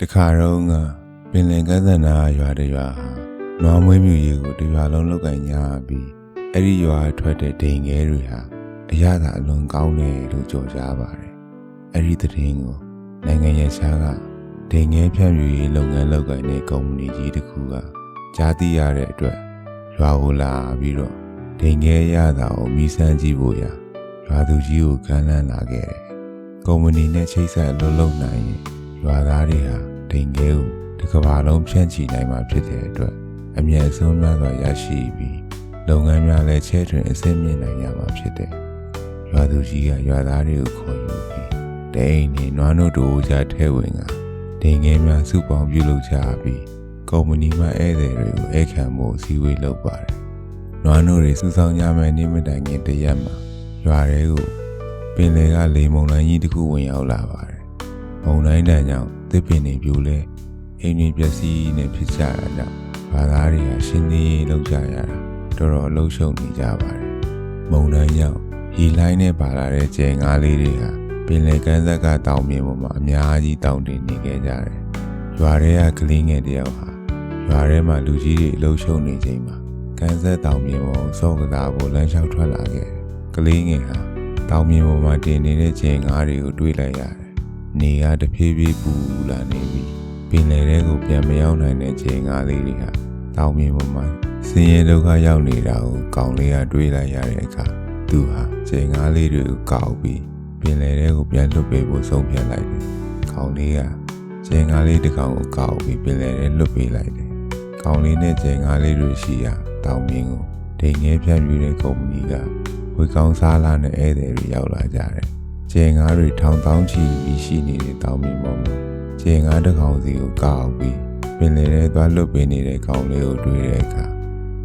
တခါတော့ကပင်လယ်ကမ်းစပ်နာရွာတစ်ရွာဟာနွားမွေးမြူရေးကိုတစ်ရွာလုံးလောက်ကင်ညာပြီးအဲ့ဒီရွာထွက်တဲ့ဒိန်ငယ်တွေဟာအရသာအလွန်ကောင်းတယ်လို့ကြော်ကြားပါတယ်အဲ့ဒီသတင်းကိုနိုင်ငံရဲ့ရှားကဒိန်ငယ်ဖြန့်ဖြူရေးလုပ်ငန်းလုပ်ကိုင်တဲ့ကုမ္ပဏီကြီးတစ်ခုကကြားသိရတဲ့အတွက်ရွာကိုလာပြီးတော့ဒိန်ငယ်ရတာကိုမိစမ်းကြည့်ဖို့ရာရွာသူကြီးကိုကမ်းလှမ်းလာခဲ့တယ်ကုမ္ပဏီနဲ့ချိတ်ဆက်လုပ်လုပ်နိုင်ရင် ရွာသားတွေဟာဒိန်ခဲကိုတစ်ကဘာလုံးဖြန့်ချီနိုင်မှာဖြစ်တဲ့အတွက်အမြတ်ဆုံးများစွာရရှိပြီးလုပ်ငန်းများလည်းချဲ့ထွင်အဆင့်မြင့်နိုင်ရမှာဖြစ်တယ်။ရွာသူကြီးကရွာသားတွေကိုခေါ်ယူပြီးဒိန်နဲ့နွားနို့တို့ကြားထဲဝင်ကဒိန်ခဲများစုပေါင်းပြုလုပ်ကြပြီးကုမ္ပဏီမှဧည့်သည်တွေကိုဧခံမှုအစည်းအဝေးလုပ်ပါတယ်။နွားနို့တွေစုဆောင်ကြမယ်နေမတိုင်ခင်တရက်မှာရွာတွေကိုပင်လယ်ကလေမုန်တိုင်းကြီးတစ်ခုဝင်ရောက်လာပါ တယ်။မုံတိုင်းတန်ကြောင့်တစ်ပင်တွေပြိုလဲအိမ်တွေပျက်စီးနေဖြစ်ကြတာကြောင့်ဘာသာတွေဟာရှင်းသေးလောက်ကြရတာတော်တော်အလုံးရှုံနေကြပါတယ်။မုံတိုင်းကြောင့်ဟီလိုင်းနဲ့ပါလာတဲ့ကျဲငါးလေးတွေဟာပင်လယ်ကမ်းစပ်ကတောင်ပြင်ပေါ်မှာအများကြီးတောင်တင်နေခဲ့ကြတယ်။ရွာထဲကကလေးငယ်တယောက်ဟာရွာထဲမှာလူကြီးတွေအလုံးရှုံနေချိန်မှာကမ်းစပ်တောင်ပြင်ပေါ်စောကစားဖို့လမ်းလျှောက်ထွက်လာခဲ့တယ်။ကလေးငယ်ဟာတောင်ပြင်ပေါ်မှာတင်နေတဲ့ကျဲငါးတွေကိုတွေးလိုက်ရတယ်။ နေကတဖြည်းဖြည်းပူလာနေပြီပင်လယ်ထဲကိုပြန်မရောက်နိုင်တဲ့ချိန်ကားလေးတွေဟာတောင်မြင်ပေါ်မှာဆင်းရဲဒုက္ခရောက်နေတာကိုကောင်းလေးကတွေးလိုက်ရတဲ့အခါသူဟာချိန်ကားလေးတွေကိုကောက်ပြီးပင်လယ်ထဲကိုပြန်လွတ်ပေးဖို့ဆုံးဖြတ်လိုက်တယ်။ကောင်းလေးကချိန်ကားလေးတစ်ကောင်ကိုကောက်ပြီးပင်လယ်ထဲလွတ်ပေးလိုက်တယ်။ကောင်းလေးနဲ့ချိန်ကားလေးတွေရှိရာတောင်မြင်ကိုဒိန်ငယ်ဖြန့်ပြတဲ့ကုမ္ပဏီကဝေကောင်းစားလာတဲ့ဧည့်သည်တွေရောက်လာကြတယ်။ ကျဲငါးတွေထောင်တောင်းချီပြီးရှိနေတဲ့တောင်မြင်ပေါ်မှာကျဲငါးတစ်ကောင်စီကိုကောက်ပြီးပင်လယ်ထဲသွားလွတ်ပေးနေတဲ့ကောင်လေးကိုတွေ့တဲ့အခါ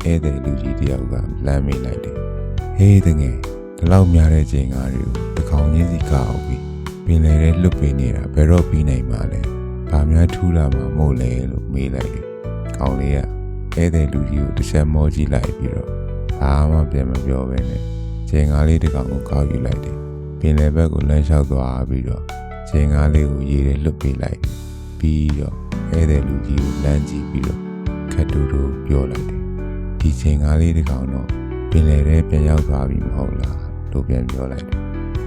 ဧည့်သည်လူကြီးတယောက်ကလမ်းမေးလိုက်တယ်။ဟေးတငယ်ဒီလောက်များတဲ့ကျဲငါးတွေကိုတစ်ကောင်ချင်းစီကောက်ပြီးပင်လယ်ထဲလွတ်ပေးနေတာဘယ်တော့ပြီးနိုင်မှာလဲ။ဘာများထူးလာမှာမို့လဲလို့မေးလိုက်တယ်။ကောင်လေးကဧည့်သည်လူကြီးကိုတစ်ချက်မောကြည့်လိုက်ပြီးတော့ဘာမှပြန်မပြောဘဲနဲ့ကျဲငါးလေးတစ်ကောင်ကိုကောက်ယူလိုက်တယ်။ ပင်လယ်ဘက်ကိုလမ်းလျှောက်သွားပြီးတော့ချိန်ကားလေးကိုရေထဲလွတ်ပေးလိုက်ပြီးတော့ဧည့်သည်လူကြီးကိုလမ်းကြည့်ပြီးတော့ခက်တူတူပြောလိုက်တယ်ဒီချိန်ကားလေးဒီကောင်တော့ပင်လယ်ထဲပြန်ရောက်သွားပြီမဟုတ်လားလို့ပြန်ပြောလိုက်တယ်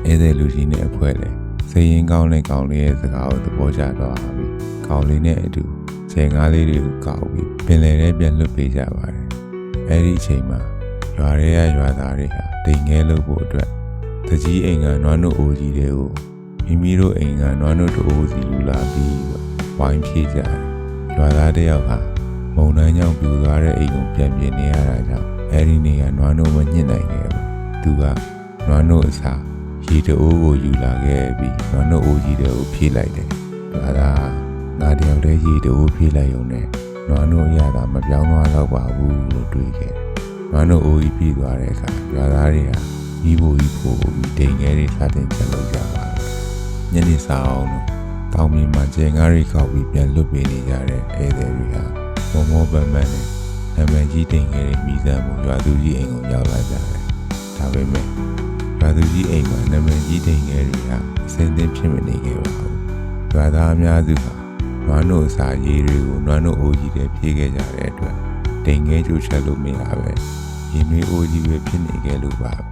ဧည့်သည်လူကြီးနဲ့အဖွဲလေစိတ်ရင်းကောင်းတဲ့ကောင်လေးရဲ့စကားကိုသဘောကျသွားပြီကောင်လေးနဲ့အတူချိန်ကားလေးတွေကိုကောက်ပြီးပင်လယ်ထဲပြန်လွတ်ပေးကြပါတယ်အဲ့ဒီအချိန်မှာရွာထဲကရွာသားတွေဟာတိမ်ငဲလို့ဖို့အတွက် တကြီးအိမ်ကနွားနို့အိုကြီးတွေကိုမိမိတို့အိမ်ကနွားနို့တိုးစီလူလာပြီးတော့ဝိုင်းဖြည့်ကြတယ်။ရွာသားတစ်ယောက်ဟာမုံနှမ်းကြောင့်ပြူသွားတဲ့အိမ်ကိုပြန်ပြင်နေရတာကြောင့်အဲဒီနေ့ကနွားနို့မညှစ်နိုင်ခဲ့ဘူး။သူကနွားနို့အစားရေတိုးကိုယူလာခဲ့ပြီးနွားနို့အိုကြီးတွေကိုဖြည့်လိုက်တယ်။ဒါကငါတယောက်တည်းရေတိုးဖြည့်လိုက်ုံနဲ့နွားနို့ရတာမပြောင်းသွားတော့ပါဘူးလို့တွေးခဲ့တယ်။နွားနို့အိုကြီးပြီးသွားတဲ့အခါရွာသားတွေဟာ ပြီးဖို့ပြီးဖို့ပြီးတိမ်ငယ်တွေစတင်ချက်လုပ်ကြပါတယ်ညနေစာအောင်လို့တောင်မြေမှာကျင်ငါးတွေခောက်ပြီးပြန်လွတ်ပေးနေကြတဲ့ဧည့်သည်တွေဟာမောမောပန်းပန်းနဲ့နာမည်ကြီးတိမ်ငယ်တွေမိစမ်းမှုရွာသူကြီးအိမ်ကိုရောက်လာကြတယ်ဒါပေမဲ့ရွာသူကြီးအိမ်မှာနာမည်ကြီးတိမ်ငယ်တွေဟာအစင်းသင်းဖြစ်မနေခဲ့ပါဘူးရွာသားအများစုဟာနွားနို့စာရေးတွေကိုနွားနို့အိုးကြီးတွေဖြည့်ခဲ့ကြတဲ့အတွက်တိမ်ငယ်ကျိုးချက်လို့မရပဲရင်မေးအိုးကြီးပဲဖြစ်နေခဲ့လို့ပါပဲ